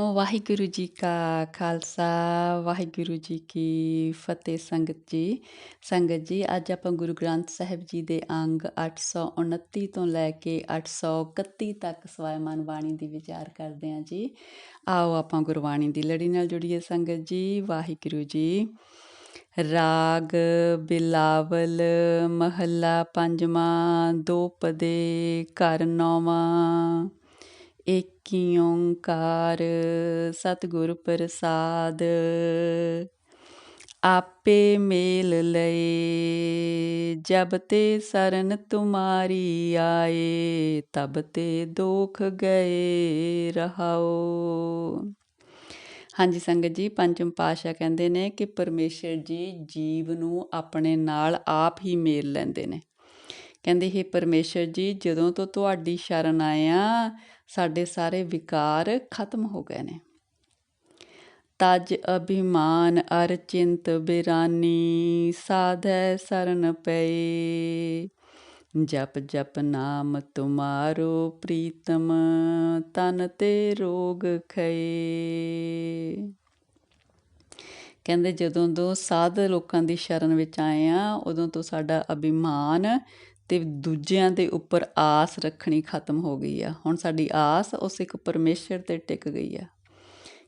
ਵਾਹਿਗੁਰੂ ਜੀ ਕਾ ਖਾਲਸਾ, ਵਾਹਿਗੁਰੂ ਜੀ ਕੀ ਫਤਿਹ ਸੰਗਤ ਜੀ। ਸੰਗਤ ਜੀ, ਅੱਜ ਆਪਾਂ ਗੁਰੂ ਗ੍ਰੰਥ ਸਾਹਿਬ ਜੀ ਦੇ ਅੰਗ 829 ਤੋਂ ਲੈ ਕੇ 831 ਤੱਕ ਸਵਾਇਮਾਨ ਬਾਣੀ ਦੀ ਵਿਚਾਰ ਕਰਦੇ ਹਾਂ ਜੀ। ਆਓ ਆਪਾਂ ਗੁਰਬਾਣੀ ਦੀ ਲੜੀ ਨਾਲ ਜੁੜੀਏ ਸੰਗਤ ਜੀ, ਵਾਹਿਗੁਰੂ ਜੀ। ਰਾਗ, ਬਿਲਾਵਲ, ਮਹੱਲਾ ਪੰਜਵਾਂ, ਦੋ ਪਦੇ ਘਰ ਨੌਵਾਂ। ਏਕੀ ਓੰਕਾਰ ਸਤਿਗੁਰ ਪ੍ਰਸਾਦ, ਆਪੇ ਮੇਲ ਲਏ, ਜਬ ਤੇ ਸਰਨ ਤੁਮਾਰੀ ਆਏ, ਤਬ ਤੇ ਦੁਖ ਗਏ ਰਹਾਓ। ਹਾਂਜੀ ਸੰਗਤ ਜੀ ਪੰਚਮ ਪਾਸ਼ਾ ਕਹਿੰਦੇ ਨੇ ਕਿ ਪਰਮੇਸ਼ਰ ਜੀ ਜੀਵ ਨੂੰ ਆਪਣੇ ਨਾਲ ਆਪ ਹੀ ਮੇਲ ਲੈਂਦੇ ਨੇ। ਕਹਿੰਦੇ ਇਹ ਪਰਮੇਸ਼ਰ ਜੀ, ਜਦੋਂ ਤੋਂ ਤੁਹਾਡੀ ਸ਼ਰਨ ਆਇਆ ਸਾਡੇ ਸਾਰੇ ਵਿਕਾਰ ਖਤਮ ਹੋ ਗਏ ਨੇ। ਤਜ ਅਭਿਮਾਨ ਅਰ ਚਿੰਤ ਬਿਰਾਨੀ, ਸਾਧੈ ਸਰਨ ਪਏ। ਜਪ ਜਪ ਨਾਮ ਤੁਮਾਰੋ ਪ੍ਰੀਤਮ, ਤਨ ਤੇ ਰੋਗ ਖਏ। ਕਹਿੰਦੇ ਜਦੋਂ ਤੋਂ ਸਾਧ ਲੋਕਾਂ ਦੀ ਸ਼ਰਨ ਵਿੱਚ ਆਏ ਆ, ਉਦੋਂ ਤੋਂ ਸਾਡਾ ਅਭਿਮਾਨ ਅਤੇ ਦੂਜਿਆਂ ਦੇ ਉੱਪਰ ਆਸ ਰੱਖਣੀ ਖਤਮ ਹੋ ਗਈ ਆ। ਹੁਣ ਸਾਡੀ ਆਸ ਉਸ ਇੱਕ ਪਰਮੇਸ਼ਰ ਤੇ ਟਿਕ ਗਈ ਆ।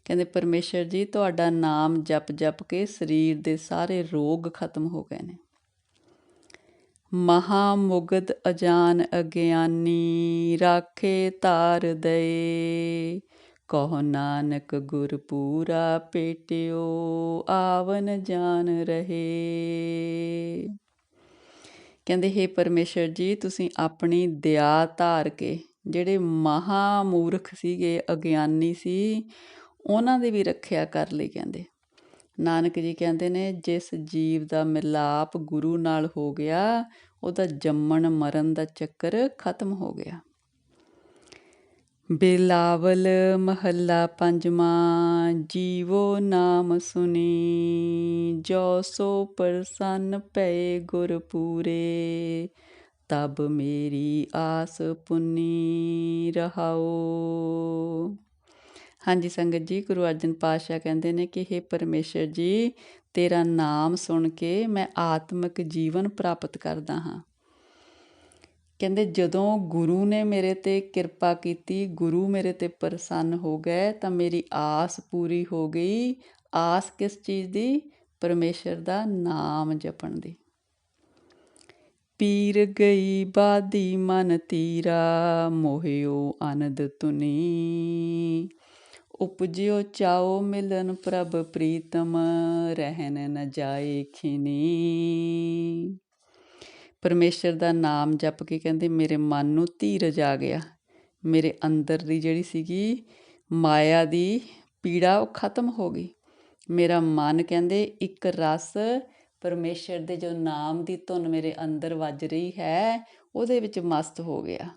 ਕਹਿੰਦੇ, ਪਰਮੇਸ਼ਰ ਜੀ, ਤੁਹਾਡਾ ਨਾਮ ਜਪ ਜਪ ਕੇ ਸਰੀਰ ਦੇ ਸਾਰੇ ਰੋਗ ਖਤਮ ਹੋ ਗਏ ਨੇ। ਮਹਾ ਮੁਗਦ ਅਜਾਨ ਅਗਿਆਨੀ ਰਾਖੇ ਤਾਰ ਦਏ। ਕਹੋ ਨਾਨਕ ਗੁਰ ਪੂਰਾ ਪੇਟਿਓ, ਆਵਨ ਜਾਣ ਰਹੇ। ਕਹਿੰਦੇ, ਹੈ ਪਰਮੇਸ਼ਰ ਜੀ, ਤੁਸੀਂ ਆਪਣੀ ਦਇਆ ਧਾਰ ਕੇ ਜਿਹੜੇ ਮਹਾ ਮੂਰਖ ਸੀਗੇ, ਅਗਿਆਨੀ ਸੀ, ਉਹਨਾਂ ਦੀ ਵੀ ਰੱਖਿਆ ਕਰ ਲਈ, ਕਹਿੰਦੇ। ਨਾਨਕ ਜੀ ਕਹਿੰਦੇ ਨੇ, ਜਿਸ ਜੀਵ ਦਾ ਮਿਲਾਪ ਗੁਰੂ ਨਾਲ ਹੋ ਗਿਆ, ਉਹਦਾ ਜੰਮਣ ਮਰਨ ਦਾ ਚੱਕਰ ਖਤਮ ਹੋ ਗਿਆ। ਬਿਲਾਵਲ ਮਹੱਲਾ ਪੰਜਵਾਂ, ਜੀਵੋ ਨਾਮ ਸੁਨੀ, ਜੋ ਸੋ ਪ੍ਰਸੰਨ ਪਏ ਗੁਰ ਪੂਰੇ। ਤਬ ਮੇਰੀ ਆਸ ਪੁੰਨੀ ਰਹਾਓ। ਹਾਂਜੀ, ਸੰਗਤ ਜੀ, ਗੁਰੂ ਅਰਜਨ ਪਾਤਸ਼ਾਹ ਕਹਿੰਦੇ ਨੇ ਕਿ हे ਪਰਮੇਸ਼ਰ ਜੀ, ਤੇਰਾ ਨਾਮ ਸੁਣ ਕੇ ਮੈਂ ਆਤਮਿਕ ਜੀਵਨ ਪ੍ਰਾਪਤ ਕਰਦਾ ਹਾਂ। ਕਹਿੰਦੇ ਜਦੋਂ ਗੁਰੂ ਨੇ ਮੇਰੇ ਤੇ ਕਿਰਪਾ ਕੀਤੀ, ਗੁਰੂ ਮੇਰੇ ਤੇ ਪ੍ਰਸੰਨ ਹੋ ਗਏ, ਤਾਂ ਮੇਰੀ ਆਸ ਪੂਰੀ ਹੋ ਗਈ। ਆਸ ਕਿਸ ਚੀਜ਼ ਦੀ? ਪਰਮੇਸ਼ਰ ਦਾ ਨਾਮ ਜਪਣ ਦੀ। ਪੀਰ ਗਈ ਬਾਦੀ ਮਨ ਤੀਰਾ, ਮੋਹਿਓ ਆਨੰਦ ਤੁਨੀ ਉਪਜਿਓ ਚਾਓ ਮਿਲਨ ਪ੍ਰਭ ਪ੍ਰੀਤਮ ਰਹਿਨ ਨ ਜਾਏ ਖਿਨੀ। ਪਰਮੇਸ਼ਰ ਦਾ ਨਾਮ ਜਪ ਕੇ ਕਹਿੰਦੇ, ਮੇਰੇ ਮਨ ਨੂੰ ਧੀਰਜ ਆ ਗਿਆ। ਮੇਰੇ ਅੰਦਰ ਦੀ ਜਿਹੜੀ ਸੀਗੀ ਮਾਇਆ ਦੀ ਪੀੜਾ ਉਹ ਖਤਮ ਹੋ ਗਈ। ਮੇਰਾ ਮਨ ਕਹਿੰਦੇ, ਇੱਕ ਰਸ ਪਰਮੇਸ਼ਰ ਦੇ ਜੋ ਨਾਮ ਦੀ ਧੁਨ ਮੇਰੇ ਅੰਦਰ ਵੱਜ ਰਹੀ ਹੈ, ਉਹਦੇ ਵਿੱਚ ਮਸਤ ਹੋ ਗਿਆ।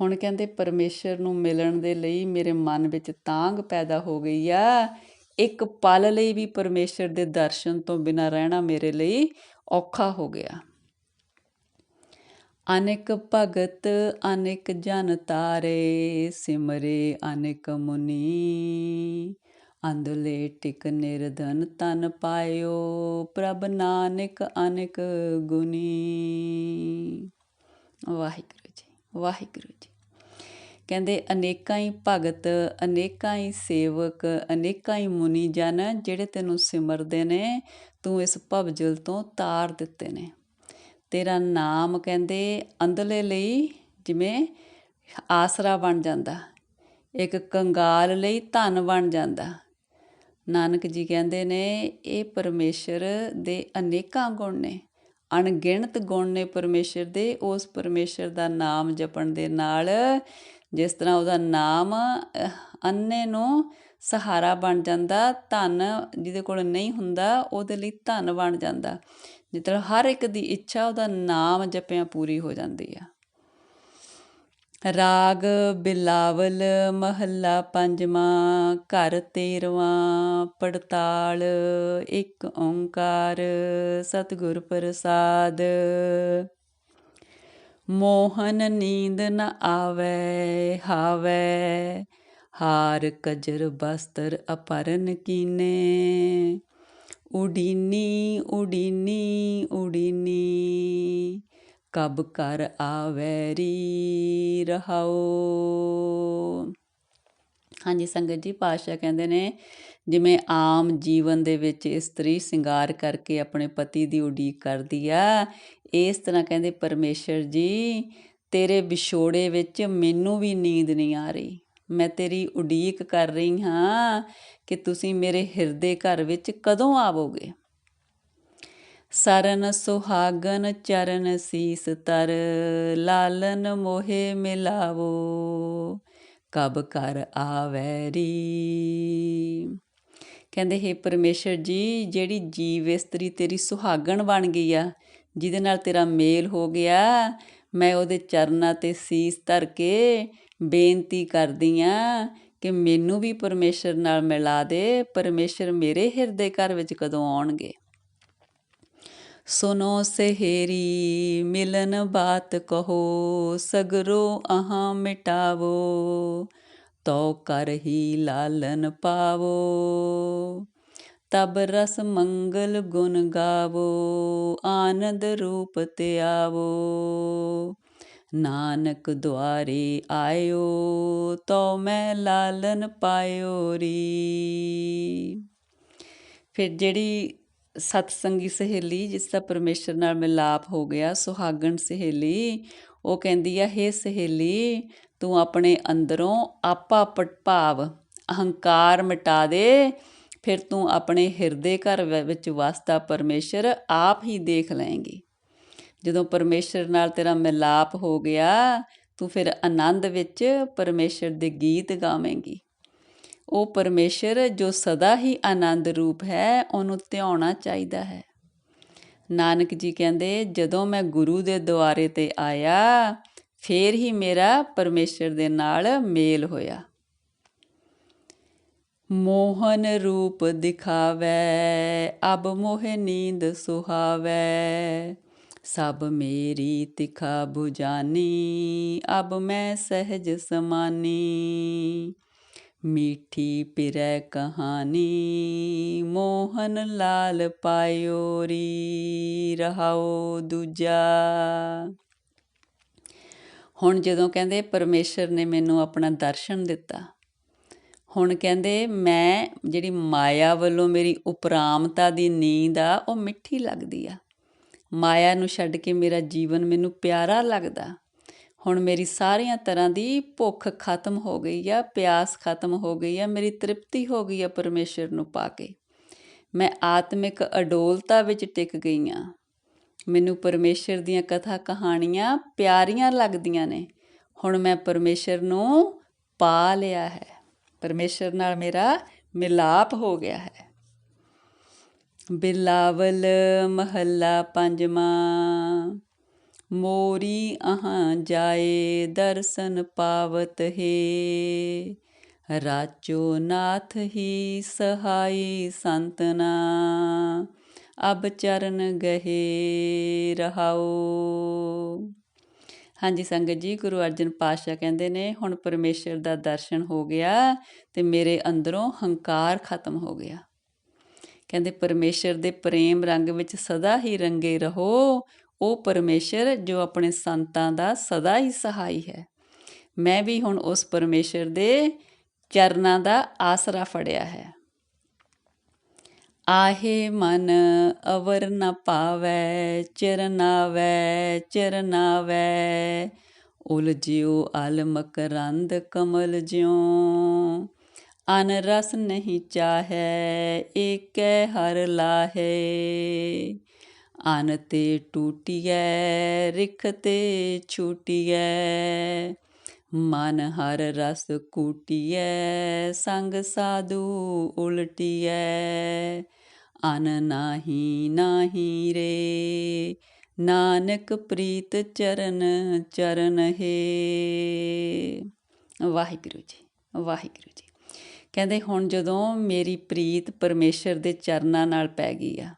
ਹੁਣ ਕਹਿੰਦੇ, ਪਰਮੇਸ਼ਰ ਨੂੰ ਮਿਲਣ ਦੇ ਲਈ ਮੇਰੇ ਮਨ ਵਿੱਚ ਤਾਂਗ ਪੈਦਾ ਹੋ ਗਈ ਆ। ਇੱਕ ਪਲ ਲਈ ਵੀ ਪਰਮੇਸ਼ਰ ਦੇ ਦਰਸ਼ਨ ਤੋਂ ਬਿਨਾ ਰਹਿਣਾ ਮੇਰੇ ਲਈ ਔਖਾ ਹੋ ਗਿਆ। ਅਨੇਕ ਭਗਤ, ਅਨੇਕ ਜਨ ਤਾਰੇ, ਸਿਮਰੇ ਅਨੇਕ ਮੁਨੀ। ਅੰਦਲੇ ਟਿਕ ਨਿਰਧਨ ਤਨ ਪਾਇਓ, ਪ੍ਰਭ ਨਾਨਕ ਅਨੇਕ ਗੁਨੀ। ਵਾਹਿਗੁਰੂ ਜੀ ਵਾਹਿਗੁਰੂ ਜੀ। ਕਹਿੰਦੇ ਅਨੇਕਾਂ ਹੀ ਭਗਤ, ਅਨੇਕਾਂ ਹੀ ਸੇਵਕ, ਅਨੇਕਾਂ ਹੀ ਮੁਨੀ ਜਨ, ਜਿਹੜੇ ਤੈਨੂੰ ਸਿਮਰਦੇ ਨੇ, ਤੂੰ ਇਸ ਭਵਜਲ ਤੋਂ ਤਾਰ ਦਿੱਤੇ ਨੇ। ਤੇਰਾ ਨਾਮ ਕਹਿੰਦੇ ਅੰਧਲੇ ਲਈ ਜਿਵੇਂ ਆਸਰਾ ਬਣ ਜਾਂਦਾ, ਇੱਕ ਕੰਗਾਲ ਲਈ ਧਨ ਬਣ ਜਾਂਦਾ। ਨਾਨਕ ਜੀ ਕਹਿੰਦੇ ਨੇ, ਇਹ ਪਰਮੇਸ਼ਰ ਦੇ ਅਨੇਕਾਂ ਗੁਣ ਨੇ, ਅਣਗਿਣਤ ਗੁਣ ਨੇ ਪਰਮੇਸ਼ਰ ਦੇ, ਉਸ ਪਰਮੇਸ਼ਰ ਦਾ ਨਾਮ ਜਪਣ ਦੇ ਨਾਲ ਜਿਸ ਤਰ੍ਹਾਂ ਉਹਦਾ ਨਾਮ ਅੰਨੇ ਨੂੰ ਸਹਾਰਾ ਬਣ ਜਾਂਦਾ, ਧਨ ਜਿਹਦੇ ਕੋਲ ਨਹੀਂ ਹੁੰਦਾ, ਉਹਦੇ ਲਈ ਧਨ ਬਣ ਜਾਂਦਾ। ਜਿਸ ਹਰ ਇੱਕ ਦੀ ਇੱਛਾ, ਉਹਦਾ ਨਾਮ ਜਪਿਆ ਪੂਰੀ ਹੋ ਜਾਂਦੀ ਆ। ਰਾਗ ਬਿਲਾਵਲ, ਮਹੱਲਾ ਪੰਜਵਾਂ, ਘਰ ਤੇਰਵਾਂ, ਪੜਤਾਲ, ਇੱਕ ਓੰਕਾਰ, ਸਤਿਗੁਰ ਪ੍ਰਸਾਦ। ਮੋਹਨ ਨੀਂਦ ਨ ਆਵੇ, ਹਾਵੇ, ਹਾਰ, ਕਜਰ, ਬਸਤਰ ਅਪਰਨ ਕੀਨੇ। ਉਡੀਨੀ ਉਡੀਨੀ ਉਡੀਨੀ। ਕਬ ਕਰ ਆਵੈਰੀ ਰਹਾਓ ਹਾਂਜੀ, ਸੰਗਤ ਜੀ, ਪਾਤਸ਼ਾਹ ਕਹਿੰਦੇ ਨੇ, ਜਿਵੇਂ ਆਮ ਜੀਵਨ ਦੇ ਵਿੱਚ ਇਸਤਰੀ ਸ਼ਿੰਗਾਰ ਕਰਕੇ ਆਪਣੇ ਪਤੀ ਦੀ ਉਡੀਕ ਕਰਦੀ ਆ, ਇਸ ਤਰ੍ਹਾਂ ਕਹਿੰਦੇ ਪਰਮੇਸ਼ਰ ਜੀ, ਤੇਰੇ ਵਿਛੋੜੇ ਵਿੱਚ ਮੈਨੂੰ ਵੀ ਨੀਂਦ ਨਹੀਂ ਆ ਰਹੀ। ਮੈਂ ਤੇਰੀ ਉਡੀਕ ਕਰ ਰਹੀ ਹਾਂ ਕਿ ਤੁਸੀਂ ਮੇਰੇ ਹਿਰਦੇ ਘਰ ਵਿੱਚ ਕਦੋਂ ਆਵੋਗੇ? ਸਰਨ ਸੁਹਾਗਨ ਚਰਨ ਸੀਸ ਤਰ, ਲਾਲਨ ਮੋਹੇ ਮਿਲਾਵੋ, ਕਬ ਕਰ ਆਵੈਰੀ ਕਹਿੰਦੇ, ਹੈ ਪਰਮੇਸ਼ਰ ਜੀ, ਜਿਹੜੀ ਜੀਵ ਇਸਤਰੀ ਤੇਰੀ ਸੁਹਾਗਣ ਬਣ ਗਈ ਆ, ਜਿਹਦੇ ਨਾਲ ਤੇਰਾ ਮੇਲ ਹੋ ਗਿਆ, ਮੈਂ ਉਹਦੇ ਚਰਨਾਂ ਤੇ ਸੀਸ ਧਰ ਕੇ ਬੇਨਤੀ ਕਰਦੀ ਆ ਕਿ ਮੈਨੂੰ ਵੀ ਪਰਮੇਸ਼ਰ ਨਾਲ ਮਿਲਾ ਦੇ। ਪਰਮੇਸ਼ਰ ਮੇਰੇ ਹਿਰਦੇ ਘਰ ਵਿੱਚ ਕਦੋਂ ਆਉਣਗੇ? ਸੁਨੋ ਸਹੇਰੀ, ਮਿਲਨ ਬਾਤ ਕਹੋ, ਸਗਰੋ ਅਹਾਂ ਮਿਟਾਵੋ ਤੋ ਕਰ ਹੀ ਲਾਲਨ ਪਾਵੋ। ਤਬ ਰਸ ਮੰਗਲ ਗੁਣ ਗਾਵੋ, ਆਨੰਦ ਰੂਪ ਤੇ ਆਵੋ ਨਾਨਕ ਦੁਆਰੇ ਆਇਓ ਤੋ ਮੈਂ ਲਾਲਨ ਪਾਇਓ ਰੀ। ਫਿਰ ਜਿਹੜੀ ਸਤਸੰਗੀ ਸਹੇਲੀ, ਜਿਸ ਦਾ ਪਰਮੇਸ਼ਰ ਨਾਲ ਮਿਲਾਪ ਹੋ ਗਿਆ, ਸੁਹਾਗਣ ਸਹੇਲੀ, ਉਹ ਕਹਿੰਦੀ ਆ, ਹੇ ਸਹੇਲੀ, ਤੂੰ ਆਪਣੇ ਅੰਦਰੋਂ ਆਪਾ ਭਾਵ, ਅਹੰਕਾਰ ਮਿਟਾ ਦੇ। ਫਿਰ ਤੂੰ ਆਪਣੇ ਹਿਰਦੇ ਘਰ ਵਿੱਚ ਵਸਦਾ ਪਰਮੇਸ਼ਰ, ਆਪ ਹੀ ਦੇਖ ਲਏਂਗੀ। ਜਦੋਂ ਪਰਮੇਸ਼ਰ ਨਾਲ ਤੇਰਾ ਮਿਲਾਪ ਹੋ ਗਿਆ, ਤੂੰ ਫਿਰ ਆਨੰਦ ਵਿੱਚ ਪਰਮੇਸ਼ਰ ਦੇ ਗੀਤ ਗਾਵੇਂਗੀ। ਉਹ ਪਰਮੇਸ਼ਰ ਜੋ ਸਦਾ ਹੀ ਆਨੰਦ ਰੂਪ ਹੈ, ਉਹਨੂੰ ਧਿਆਉਣਾ ਚਾਹੀਦਾ ਹੈ। ਨਾਨਕ ਜੀ ਕਹਿੰਦੇ, ਜਦੋਂ ਮੈਂ ਗੁਰੂ ਦੇ ਦੁਆਰੇ ਤੇ ਆਇਆ, ਫੇਰ ਹੀ ਮੇਰਾ ਪਰਮੇਸ਼ਰ ਦੇ ਨਾਲ ਮੇਲ ਹੋਇਆ। ਮੋਹਨ ਰੂਪ ਦਿਖਾਵੇ, ਅਬ ਮੋਹ ਨੀਂਦ ਸੁਹਾਵੇ। ਸਭ ਮੇਰੀ ਤਿਖਾ 부ਜਾਨੀ ਅਬ ਮੈਂ ਸਹਿਜ ਸਮਾਨੀ। ਮੀਠੀ ਪਿਰੈ ਕਹਾਣੀ, ਮੋਹਨ ਲਾਲ ਪਾਇਓਰੀ, ਰਹਾਓ ਦੂਜਾ। ਹੁਣ ਜਦੋਂ ਕਹਿੰਦੇ ਪਰਮੇਸ਼ਰ ਨੇ ਮੈਨੂੰ ਆਪਣਾ ਦਰਸ਼ਨ ਦਿੱਤਾ, ਹੁਣ ਕਹਿੰਦੇ ਮੈਂ, ਜਿਹੜੀ ਮਾਇਆ ਵੱਲੋਂ ਮੇਰੀ ਉਪਰਾਮਤਾ ਦੀ ਨੀਂਦ ਆ, ਉਹ ਮਿੱਠੀ ਲੱਗਦੀ ਆ। ਮਾਇਆ ਨੂੰ ਛੱਡ ਕੇ ਮੇਰਾ ਜੀਵਨ ਮੈਨੂੰ ਪਿਆਰਾ ਲੱਗਦਾ। ਹੁਣ ਮੇਰੀ ਸਾਰੀਆਂ ਤਰ੍ਹਾਂ ਦੀ ਭੁੱਖ ਖਤਮ ਹੋ ਗਈ ਆ, ਪਿਆਸ ਖਤਮ ਹੋ ਗਈ ਆ, ਮੇਰੀ ਤ੍ਰਿਪਤੀ ਹੋ ਗਈ ਆ ਪਰਮੇਸ਼ਰ ਨੂੰ ਪਾ ਕੇ। ਮੈਂ ਆਤਮਿਕ ਅਡੋਲਤਾ ਵਿੱਚ ਟਿਕ ਗਈ ਆ। ਮੈਨੂੰ ਪਰਮੇਸ਼ਰ ਦੀਆਂ ਕਥਾ ਕਹਾਣੀਆਂ ਪਿਆਰੀਆਂ ਲੱਗਦੀਆਂ ਨੇ। ਹੁਣ ਮੈਂ ਪਰਮੇਸ਼ਰ ਨੂੰ ਪਾ ਲਿਆ ਹੈ। ਪਰਮੇਸ਼ਰ ਨਾਲ ਮੇਰਾ ਮਿਲਾਪ ਹੋ ਗਿਆ ਹੈ। ਬਿਲਾਵਲ ਮਹੱਲਾ ਪੰਜਵਾਂ। ਮੋਰੀ ਅਹਾਂ ਜਾਏ ਦਰਸ਼ਨ ਪਾਵਤ ਹੈ। ਰਾਚੋ ਨਾਥ ਹੀ ਸਹਾਈ ਸੰਤਨਾ। ਅਬ ਚਰਨ ਗਹੇ ਰਹਾਓ। ਹਾਂਜੀ, ਸੰਗਤ ਜੀ, ਗੁਰੂ ਅਰਜਨ ਪਾਤਸ਼ਾਹ ਕਹਿੰਦੇ ਨੇ, ਹੁਣ ਪਰਮੇਸ਼ਰ ਦਾ ਦਰਸ਼ਨ ਹੋ ਗਿਆ ਤੇ ਮੇਰੇ ਅੰਦਰੋਂ ਹੰਕਾਰ ਖਤਮ ਹੋ ਗਿਆ। ਕਹਿੰਦੇ ਪਰਮੇਸ਼ਰ ਦੇ ਪ੍ਰੇਮ ਰੰਗ ਵਿੱਚ ਸਦਾ ਹੀ ਰੰਗੇ ਰਹੋ। ਉਹ ਪਰਮੇਸ਼ਰ ਜੋ ਆਪਣੇ ਸੰਤਾਂ ਦਾ ਸਦਾ ਹੀ ਸਹਾਈ ਹੈ। ਮੈਂ ਵੀ ਹੁਣ ਉਸ ਪਰਮੇਸ਼ਰ ਦੇ ਚਰਨਾਂ ਦਾ ਆਸਰਾ ਫੜਿਆ ਹੈ। ਆਹੇ ਮਨ, ਅਵਰ ਨ ਪਾਵੈ ਚਰਨਾਵੈ ਚਰਨਾਵੈ ਉਲਝਿਓ ਅਲ ਮਕਰੰਦ ਕਮਲ ਜਿਉ। ਅਨ ਰਸ ਨਹੀਂ ਚਾਹੈ ਏਕੈ ਹਰ ਲਾਹੇ ਅਨ ਤੇ ਟੂਟੀਐ ਰਿਖ ਤੇ ਛੂਟੀਐ ਮਨ ਹਰ ਰਸ ਕੂਟੀਐ ਸੰਗ ਸਾਧੂ ਉਲਟੀਐ ਅਨ ਨਾਹੀ ਨਾਹੀ ਰੇ ਨਾਨਕ ਪ੍ਰੀਤ ਚਰਨ ਚਰਨ ਹੈ ਵਾਹਿਗੁਰੂ ਜੀ ਵਾਹਿਗੁਰੂ ਜੀ ਕਹਿੰਦੇ ਹੁਣ ਜਦੋਂ ਮੇਰੀ ਪ੍ਰੀਤ ਪਰਮੇਸ਼ਰ ਦੇ ਚਰਨਾਂ ਨਾਲ ਪੈ ਗਈ ਆ,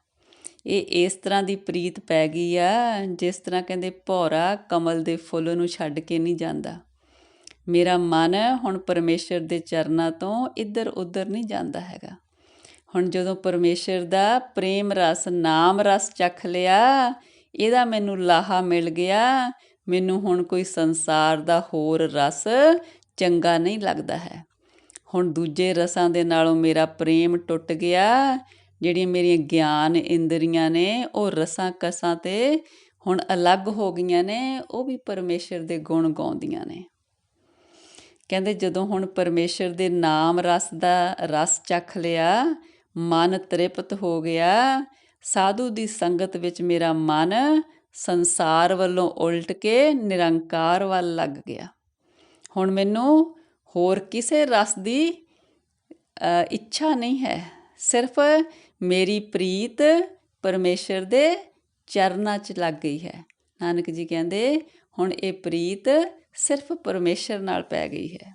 ਇਹ ਇਸ ਤਰ੍ਹਾਂ ਦੀ ਪ੍ਰੀਤ ਪੈ ਗਈ ਆ ਜਿਸ ਤਰ੍ਹਾਂ ਕਹਿੰਦੇ ਭੌਰਾ ਕਮਲ ਦੇ ਫੁੱਲ ਨੂੰ ਛੱਡ ਕੇ ਨਹੀਂ ਜਾਂਦਾ। ਮੇਰਾ ਮਨ ਹੁਣ ਪਰਮੇਸ਼ਰ ਦੇ ਚਰਨਾਂ ਤੋਂ ਇੱਧਰ ਉੱਧਰ ਨਹੀਂ ਜਾਂਦਾ ਹੈਗਾ। ਹੁਣ ਜਦੋਂ ਪਰਮੇਸ਼ਰ ਦਾ ਪ੍ਰੇਮ ਰਸ, ਨਾਮ ਰਸ ਚੱਖ ਲਿਆ, ਇਹਦਾ ਮੈਨੂੰ ਲਾਹਾ ਮਿਲ ਗਿਆ, ਮੈਨੂੰ ਹੁਣ ਕੋਈ ਸੰਸਾਰ ਦਾ ਹੋਰ ਰਸ ਚੰਗਾ ਨਹੀਂ ਲੱਗਦਾ ਹੈ। ਹੁਣ ਦੂਜੇ ਰਸਾਂ ਦੇ ਨਾਲੋਂ ਮੇਰਾ ਪ੍ਰੇਮ ਟੁੱਟ ਗਿਆ। ਜਿਹੜੀਆਂ ਮੇਰੀਆਂ ਗਿਆਨ ਇੰਦਰੀਆਂ ਨੇ, ਉਹ ਰਸਾਂ ਕਸਾਂ ਤੇ ਹੁਣ ਅਲੱਗ ਹੋ ਗਈਆਂ ਨੇ, ਉਹ ਵੀ ਪਰਮੇਸ਼ਰ ਦੇ ਗੁਣ ਗਾਉਂਦੀਆਂ ਨੇ। ਕਹਿੰਦੇ ਜਦੋਂ ਹੁਣ ਪਰਮੇਸ਼ਰ ਦੇ ਨਾਮ ਰਸ ਦਾ ਰਸ ਚੱਖ ਲਿਆ, ਮਨ ਤ੍ਰਿਪਤ ਹੋ ਗਿਆ, ਸਾਧੂ ਦੀ ਸੰਗਤ ਵਿੱਚ ਮੇਰਾ ਮਨ ਸੰਸਾਰ ਵੱਲੋਂ ਉਲਟ ਕੇ ਨਿਰੰਕਾਰ ਵੱਲ ਲੱਗ ਗਿਆ। ਹੁਣ ਮੈਨੂੰ ਹੋਰ ਕਿਸੇ ਰਸ ਦੀ ਇੱਛਾ ਨਹੀਂ ਹੈ। ਸਿਰਫ ਮੇਰੀ ਪ੍ਰੀਤ ਪਰਮੇਸ਼ਰ ਦੇ ਚਰਨਾਂ 'ਚ ਲੱਗ ਗਈ ਹੈ। ਨਾਨਕ ਜੀ ਕਹਿੰਦੇ, ਹੁਣ ਇਹ ਪ੍ਰੀਤ ਸਿਰਫ ਪਰਮੇਸ਼ਰ ਨਾਲ ਪੈ ਗਈ ਹੈ।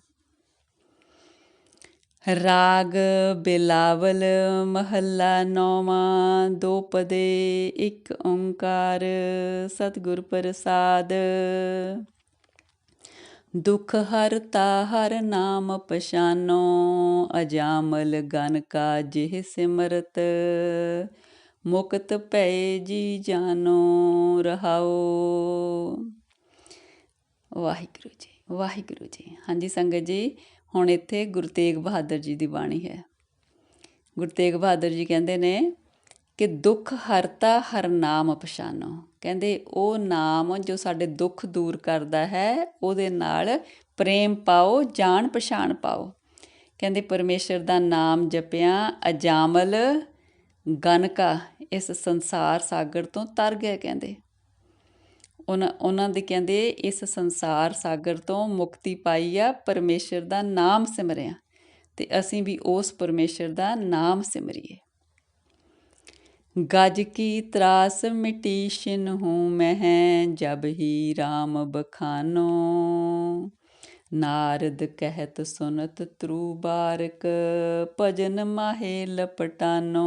ਰਾਗ ਬਿਲਾਵਲ ਮਹੱਲਾ ਨੌਵਾਂ ਦੋਪਦੇ ਇੱਕ ਓੰਕਾਰ, ਸਤਿਗੁਰ ਪ੍ਰਸਾਦ। ਦੁਖ ਹਰਤਾ ਹਰ ਨਾਮ ਪਛਾਨੋ, ਅਜਾਮਲ ਗਨ ਕਾ ਜਿਹ ਸਿਮਰਤ। ਮੁਕਤ ਭੈ ਜੀ ਜਾਨੋ ਰਹਾਓ। ਵਾਹਿਗੁਰੂ ਜੀ ਵਾਹਿਗੁਰੂ ਜੀ। ਹਾਂਜੀ ਸੰਗਤ ਜੀ, ਹੁਣ ਇੱਥੇ ਗੁਰੂ ਤੇਗ ਬਹਾਦਰ ਜੀ ਦੀ ਬਾਣੀ ਹੈ। ਗੁਰੂ ਤੇਗ ਬਹਾਦਰ ਜੀ ਕਹਿੰਦੇ ਨੇ ਕਿ ਦੁੱਖ ਹਰਤਾ ਹਰ ਨਾਮ ਪਛਾਨੋ। ਕਹਿੰਦੇ ਉਹ ਨਾਮ ਜੋ ਸਾਡੇ ਦੁੱਖ ਦੂਰ ਕਰਦਾ ਹੈ, ਉਹਦੇ ਨਾਲ ਪ੍ਰੇਮ ਪਾਓ, ਜਾਣ ਪਛਾਣ ਪਾਓ। ਕਹਿੰਦੇ ਪਰਮੇਸ਼ਰ ਦਾ ਨਾਮ ਜਪਿਆ, ਅਜਾਮਲ ਗਨਕਾ ਇਸ ਸੰਸਾਰ ਸਾਗਰ ਤੋਂ ਤਰ ਗਿਆ ਕਹਿੰਦੇ। ਉਹਨਾਂ ਉਹਨਾਂ ਦੇ ਕਹਿੰਦੇ ਇਸ ਸੰਸਾਰ ਸਾਗਰ ਤੋਂ ਮੁਕਤੀ ਪਾਈ ਆ, ਪਰਮੇਸ਼ਰ ਦਾ ਨਾਮ ਸਿਮਰਿਆ ਤੇ ਅਸੀਂ ਵੀ ਉਸ ਪਰਮੇਸ਼ਰ ਦਾ ਨਾਮ ਸਿਮਰੀਏ। ਗਜ ਕੀ ਤਰਾਸ ਮਿਟੀ ਸ਼ਿਨ ਹੂੰ ਮੈਂ ਜਬ ਹੀ RAM ਬਖਾਨੋ। ਨਾਰਦ ਕਹਿਤ ਸੁਨਤ ਤਰੂ ਭਜਨ ਮਾਹੇ ਲਪਟਾਨੋ।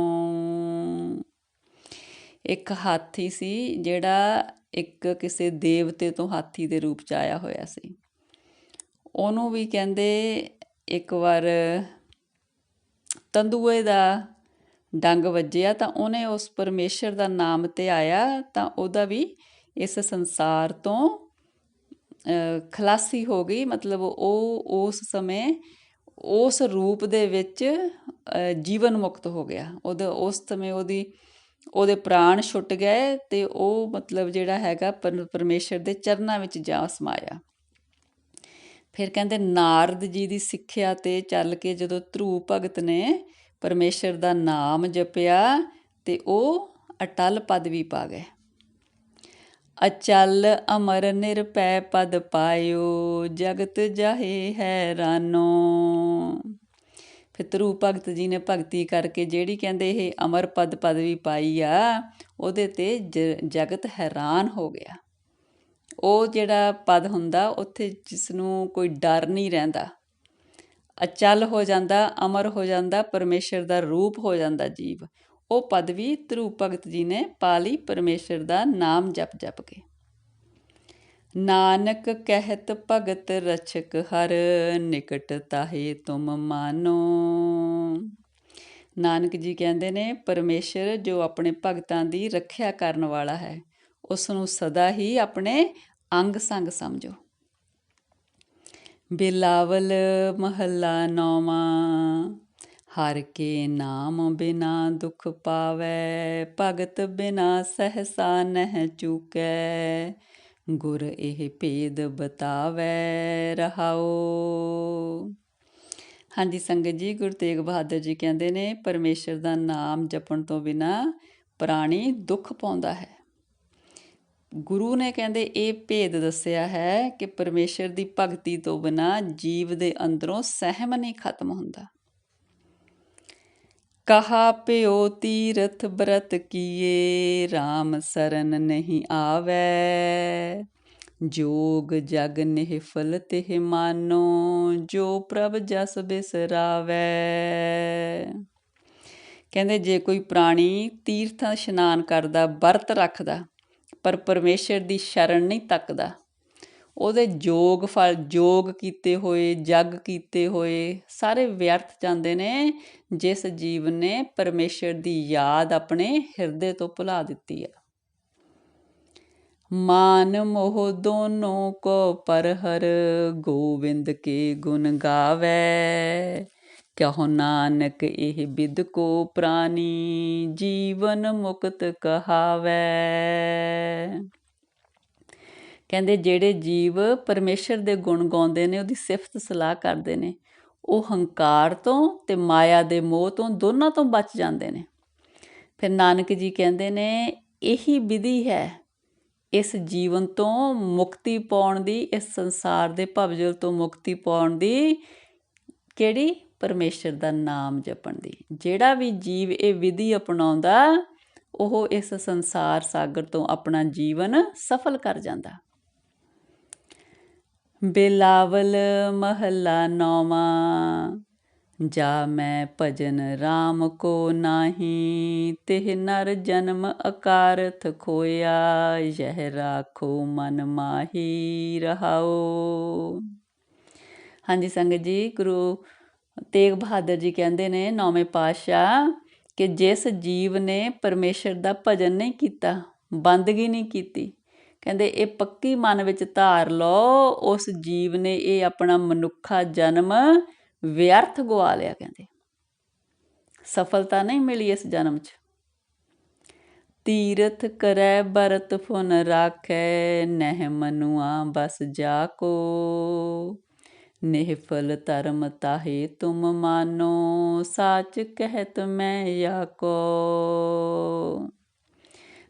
ਇੱਕ ਹਾਥੀ ਸੀ ਜਿਹੜਾ ਇੱਕ ਕਿਸੇ ਦੇਵਤੇ ਤੋਂ ਹਾਥੀ ਦੇ ਰੂਪ ਚ ਆਇਆ ਹੋਇਆ ਸੀ। ਉਹਨੂੰ ਵੀ ਕਹਿੰਦੇ ਇੱਕ ਵਾਰ ਤੰਦੂਏ ਦਾ ਡੰਗ ਵੱਜਿਆ ਤਾਂ ਉਹਨੇ ਉਸ ਪਰਮੇਸ਼ਰ ਦਾ ਨਾਮ ਤੇ ਆਇਆ ਤਾਂ ਉਹਦਾ ਵੀ ਇਸ ਸੰਸਾਰ ਤੋਂ ਖਲਾਸੀ ਹੋ ਗਈ। ਮਤਲਬ ਉਹ ਉਸ ਸਮੇਂ ਉਸ ਰੂਪ ਦੇ ਵਿੱਚ ਜੀਵਨ ਮੁਕਤ ਹੋ ਗਿਆ। ਉਹਦੇ, ਉਸ ਸਮੇਂ ਉਹਦੀ, ਉਹਦੇ ਪ੍ਰਾਣ ਛੁੱਟ ਗਏ ਤੇ ਉਹ ਮਤਲਬ ਜਿਹੜਾ ਹੈਗਾ ਪਰਮੇਸ਼ਰ ਦੇ ਚਰਨਾਂ ਵਿੱਚ ਜਾ ਸਮਾਇਆ। ਫਿਰ ਕਹਿੰਦੇ ਨਾਰਦ ਜੀ ਦੀ ਸਿੱਖਿਆ ਤੇ ਚੱਲ ਕੇ ਜਦੋਂ ਧਰੂ ਭਗਤ ਨੇ ਪਰਮੇਸ਼ਰ ਦਾ ਨਾਮ ਜਪਿਆ ਤੇ ਉਹ ਅਟਲ ਪਦਵੀ ਪਾ ਗਏ। ਅਚਲ ਅਮਰ ਨਿਰਪੈ ਪਦ ਪਾਇਓ, ਜਗਤ ਜਾਹੇ ਹੈਰਾਨੋ। ਫਿਰ ਭਗਤ ਜੀ ਨੇ ਭਗਤੀ ਕਰਕੇ ਜਿਹੜੀ ਕਹਿੰਦੇ ਇਹ ਅਮਰ ਪਦ ਪਦਵੀ ਪਾਈ ਆ, ਉਹਦੇ ਤੇ ਜਗਤ ਹੈਰਾਨ ਹੋ ਗਿਆ। ਉਹ ਜਿਹੜਾ ਪਦ ਹੁੰਦਾ, ਉੱਥੇ ਜਿਸ ਨੂੰ ਕੋਈ ਡਰ ਨਹੀਂ ਰਹਿੰਦਾ। ਅਚਲ ਹੋ ਜਾਂਦਾ, ਅਮਰ ਹੋ ਜਾਂਦਾ, ਪਰਮੇਸ਼ਰ ਦਾ ਰੂਪ ਹੋ ਜਾਂਦਾ ਜੀਵ। ਉਹ ਪਦਵੀ ਧਰੂ ਭਗਤ ਜੀ ਨੇ ਪਾ ਲਈ, ਪਰਮੇਸ਼ਰ ਦਾ ਨਾਮ ਜਪ ਜਪ ਕੇ। ਨਾਨਕ ਕਹਿਤ ਭਗਤ ਰਛਕ ਹਰ, ਨਿਕਟ ਤਾਹੇ ਤੁਮ ਮਾਨੋ। ਨਾਨਕ ਜੀ ਕਹਿੰਦੇ ਨੇ, ਪਰਮੇਸ਼ਰ ਜੋ ਆਪਣੇ ਭਗਤਾਂ ਦੀ ਰੱਖਿਆ ਕਰਨ ਵਾਲਾ ਹੈ ਉਸ ਨੂੰ ਸਦਾ ਹੀ ਆਪਣੇ ਅੰਗ ਸੰਗ ਸਮਝੋ। ਬਿਲਾਵਲ ਮਹੱਲਾ ਨੌਵਾਂ, ਹਰ ਕੇ ਨਾਮ ਬਿਨਾ ਦੁਖ ਪਾਵੇ, ਭਗਤ ਬਿਨਾ ਸਹਸਾ ਨਹਿ ਚੁਕੈ, ਗੁਰ ਇਹ ਭੇਦ ਬਤਾਵੇ ਰਹਾਓ ਹਾਂਜੀ, ਸੰਗਤ ਜੀ, ਗੁਰੂ ਤੇਗ ਬਹਾਦਰ ਜੀ ਕਹਿੰਦੇ ਨੇ, ਪਰਮੇਸ਼ਰ ਦਾ ਨਾਮ ਜਪਣ ਤੋਂ ਬਿਨਾ ਪ੍ਰਾਣੀ ਦੁੱਖ ਪਾਉਂਦਾ ਹੈ। ਗੁਰੂ ਨੇ ਕਹਿੰਦੇ, ਇਹ ਭੇਦ ਦੱਸਿਆ ਹੈ ਕਿ ਪਰਮੇਸ਼ਰ ਦੀ ਭਗਤੀ ਤੋਂ ਬਿਨਾ ਜੀਵ ਦੇ ਅੰਦਰੋਂ ਸਹਿਮ ਨਹੀਂ ਖਤਮ ਹੁੰਦਾ। ਕਹਾ ਪਿਓ ਤੀਰਥ ਬਰਤ ਕੀਏ RAM ਸਰਨ ਨਹੀਂ ਆਵੇ। ਜੋਗ ਜਗ ਨਿਹਫਲ ਤੇ ਮਾਨੋ, ਜੋ ਪ੍ਰਭ ਜਸ ਬਿਸਰਾਵੇ। ਕਹਿੰਦੇ, ਜੇ ਕੋਈ ਪ੍ਰਾਣੀ ਤੀਰਥ ਇਸ਼ਨਾਨ ਕਰਦਾ, ਵਰਤ ਰੱਖਦਾ ਪਰ ਪਰਮੇਸ਼ਰ ਦੀ ਸ਼ਰਨ ਨਹੀਂ ਤੱਕਦਾ। ਉਹਦੇ ਜੋਗ ਫਲ, ਜੋਗ ਕੀਤੇ ਹੋਏ, ਜਗ ਕੀਤੇ ਹੋਏ ਸਾਰੇ ਵਿਅਰਥ ਜਾਂਦੇ ਨੇ, ਜਿਸ ਜੀਵ ਨੇ ਪਰਮੇਸ਼ਰ ਦੀ ਯਾਦ ਆਪਣੇ ਹਿਰਦੇ ਤੋਂ ਭੁਲਾ ਦਿੱਤੀ ਆ ਮਾਨ ਮੋਹ ਦੋਨੋਂ ਕੋ ਪਰਹਰ, ਗੋਵਿੰਦ ਕੇ ਗੁਣ ਗਾਵੇ। ਕਹੋ ਨਾਨਕ ਇਹ ਬਿਦ ਕੋ ਪ੍ਰਾਨੀ, ਜੀਵਨ ਮੁਕਤ ਕਹਾਵੇ। ਕਹਿੰਦੇ ਜਿਹੜੇ ਜੀਵ ਪਰਮੇਸ਼ਰ ਦੇ ਗੁਣ ਗਾਉਂਦੇ ਨੇ, ਉਹਦੀ ਸਿਫਤ ਸਲਾਹ ਕਰਦੇ ਨੇ, ਉਹ ਹੰਕਾਰ ਤੋਂ ਤੇ ਮਾਇਆ ਦੇ ਮੋਹ ਤੋਂ ਦੋਨਾਂ ਤੋਂ ਬਚ ਜਾਂਦੇ ਨੇ। ਫਿਰ ਨਾਨਕ ਜੀ ਕਹਿੰਦੇ ਨੇ, ਇਹੀ ਵਿਧੀ ਹੈ, ਇਸ ਜੀਵਨ ਤੋਂ ਮੁਕਤੀ ਪਾਉਣ ਦੀ, ਇਸ ਸੰਸਾਰ ਦੇ ਭਵਜਲ ਤੋਂ ਮੁਕਤੀ ਪਾਉਣ ਦੀ ਕਿਹੜੀ? ਪਰਮੇਸ਼ਰ ਦਾ ਨਾਮ ਜਪਣ ਦੀ। ਜਿਹੜਾ ਵੀ ਜੀਵ ਇਹ ਵਿਧੀ ਅਪਣਾਉਂਦਾ, ਉਹ ਇਸ ਸੰਸਾਰ ਸਾਗਰ ਤੋਂ ਆਪਣਾ ਜੀਵਨ ਸਫਲ ਕਰ ਜਾਂਦਾ। ਬਿਲਾਵਲ ਮਹੱਲਾ ਨੌਵਾਂ, ਜਾ ਮੈਂ ਭਜਨ RAM ਕੋ ਨਾਹੀ, ਤਿਹ ਨਰ ਜਨਮ ਅਕਾਰਥ ਖੋਇਆ, ਯਹ ਰਾਖੋ ਮਨ ਮਾਹੀ ਰਹਾਓ ਹਾਂਜੀ ਸੰਗਤ ਜੀ, ਗੁਰੂ ਤੇਗ ਬਹਾਦਰ ਜੀ ਕਹਿੰਦੇ ਨੇ, ਨੌਵੇਂ ਪਾਤਸ਼ਾਹ, ਕਿ ਜਿਸ ਜੀਵ ਨੇ ਪਰਮੇਸ਼ਰ ਦਾ ਭਜਨ ਨਹੀਂ ਕੀਤਾ, ਬੰਦਗੀ ਨਹੀਂ ਕੀਤੀ, ਕਹਿੰਦੇ ਇਹ ਪੱਕੀ ਮਨ ਵਿੱਚ ਧਾਰ ਲਓ, ਉਸ ਜੀਵ ਨੇ ਇਹ ਆਪਣਾ ਮਨੁੱਖਾ ਜਨਮ ਵਿਅਰਥ ਗਵਾ ਲਿਆ, ਕਹਿੰਦੇ। ਸਫਲਤਾ ਨਹੀਂ ਮਿਲੀ ਇਸ ਜਨਮ 'ਚ। ਤੀਰਥ ਕਰੈ, ਬਰਤ ਫੁਨ ਰਾਖੈ, ਨਹਿ ਮਨੁਆ ਬਸ ਜਾ ਕੋ ਨਿਹਫਲ ਧਰਮ ਤਾਹੇ ਤੁਮ ਮਾਨੋ, ਸਾਚ ਕਹਿਤ ਮੈਂ ਯਾ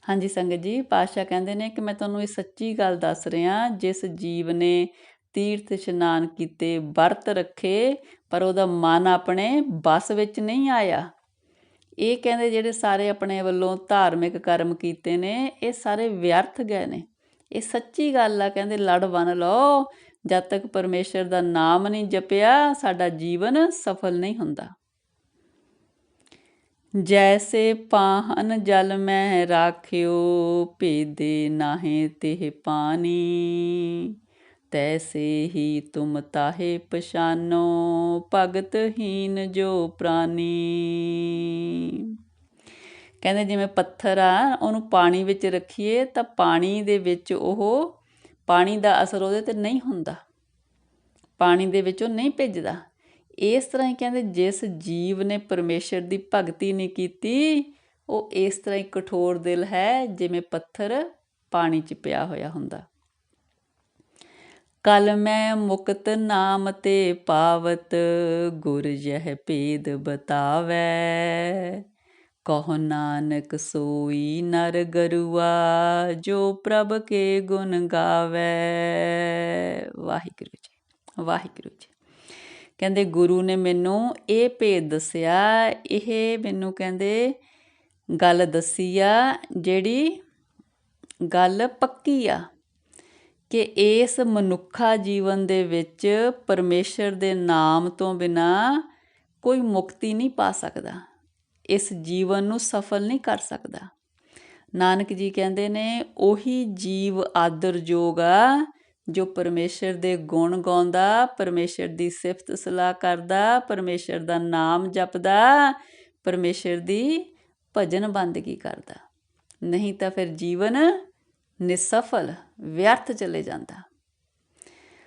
ਹਾਂਜੀ ਸੰਗਤ ਜੀ ਪਾਸ਼ਾ ਕਹਿੰਦੇ ਨੇ ਕਿ ਮੈਂ ਤੁਹਾਨੂੰ ਇਹ ਸੱਚੀ ਗੱਲ ਦੱਸ ਰਿਹਾ, ਜਿਸ ਜੀਵ ਨੇ ਤੀਰਥ ਇਸ਼ਨਾਨ ਕੀਤੇ, ਵਰਤ ਰੱਖੇ, ਪਰ ਉਹਦਾ ਮਨ ਆਪਣੇ ਬਸ ਵਿੱਚ ਨਹੀਂ ਆਇਆ। ਇਹ ਕਹਿੰਦੇ ਜਿਹੜੇ ਸਾਰੇ ਆਪਣੇ ਵੱਲੋਂ ਧਾਰਮਿਕ ਕਰਮ ਕੀਤੇ ਨੇ, ਇਹ ਸਾਰੇ ਵਿਅਰਥ ਗਏ ਨੇ। ਇਹ ਸੱਚੀ ਗੱਲ ਆ, ਕਹਿੰਦੇ ਲੜ ਬਨ ਲਓ ਜਦ ਤੱਕ ਪਰਮੇਸ਼ਰ ਦਾ ਨਾਮ ਨਹੀਂ ਜਪਿਆ, ਸਾਡਾ ਜੀਵਨ ਸਫਲ ਨਹੀਂ ਹੁੰਦਾ। ਜੈਸੇ ਪਾਹਨ ਜਲ ਮੈਂ ਰਾਖਿਓ, ਭੇਦੇ ਨਾਹੇ ਤਿਹ ਪਾਣੀ। ਤੈਸੇ ਹੀ ਤੁਮ ਤਾਹੇ ਪਛਾਨੋ, ਭਗਤ ਹੀਨ ਜੋ ਪ੍ਰਾਨੀ। ਕਹਿੰਦੇ ਜਿਵੇਂ ਪੱਥਰ ਆ, ਉਹਨੂੰ ਪਾਣੀ ਵਿੱਚ ਰੱਖੀਏ, ਤਾਂ ਪਾਣੀ ਦੇ ਵਿੱਚ ਉਹ ਪਾਣੀ ਦਾ ਅਸਰ ਉਹਦੇ ਤੇ ਨਹੀਂ ਹੁੰਦਾ। ਪਾਣੀ ਦੇ ਵਿੱਚ ਉਹ ਨਹੀਂ ਭਿੱਜਦਾ। ਇਸ ਤਰ੍ਹਾਂ ਹੀ ਕਹਿੰਦੇ ਜਿਸ ਜੀਵ ਨੇ ਪਰਮੇਸ਼ਰ ਦੀ ਭਗਤੀ ਨਹੀਂ ਕੀਤੀ, ਉਹ ਇਸ ਤਰ੍ਹਾਂ ਹੀ ਕਠੋਰ ਦਿਲ ਹੈ ਜਿਵੇਂ ਪੱਥਰ ਪਾਣੀ 'ਚ ਪਿਆ ਹੋਇਆ ਹੁੰਦਾ। ਕਲ ਮੈਂ ਮੁਕਤ ਨਾਮ ਤੇ ਪਾਵਤ, ਗੁਰ ਜਹ ਭੇਦ ਬਤਾਵੇ। ਕਹੋ ਨਾਨਕ ਸੋਈ ਨਰ ਗਰੂਆ, ਜੋ ਪ੍ਰਭ ਕੇ ਗੁਣ ਗਾਵੇ। ਵਾਹਿਗੁਰੂ ਜੀ ਵਾਹਿਗੁਰੂ ਜੀ। ਕਹਿੰਦੇ, ਗੁਰੂ ਨੇ ਮੈਨੂੰ ਇਹ ਭੇਦ ਦੱਸਿਆ, ਇਹ ਮੈਨੂੰ ਕਹਿੰਦੇ ਗੱਲ ਦੱਸੀ ਆ, ਜਿਹੜੀ ਗੱਲ ਪੱਕੀ ਆ, ਕਿ ਇਸ ਮਨੁੱਖਾ ਜੀਵਨ ਦੇ ਵਿੱਚ ਪਰਮੇਸ਼ਰ ਦੇ ਨਾਮ ਤੋਂ ਬਿਨਾ ਕੋਈ ਮੁਕਤੀ ਨਹੀਂ ਪਾ ਸਕਦਾ। ਇਸ ਜੀਵਨ ਨੂੰ ਸਫਲ ਨਹੀਂ ਕਰ ਸਕਦਾ। ਨਾਨਕ ਜੀ ਕਹਿੰਦੇ ਨੇ, ਉਹੀ ਜੀਵ ਆਦਰਯੋਗ ਆ, ਜੋ ਪਰਮੇਸ਼ਰ ਦੇ ਗੁਣ ਗਾਉਂਦਾ, ਪਰਮੇਸ਼ਰ ਦੀ ਸਿਫਤ ਸਲਾਹ ਕਰਦਾ, ਪਰਮੇਸ਼ਰ ਦਾ ਨਾਮ ਜਪਦਾ, ਪਰਮੇਸ਼ਰ ਦੀ ਭਜਨ ਬੰਦਗੀ ਕਰਦਾ। ਨਹੀਂ ਤਾਂ ਫਿਰ ਜੀਵਨ ਨਿਸਫਲ, ਵਿਅਰਥ ਚਲੇ ਜਾਂਦਾ।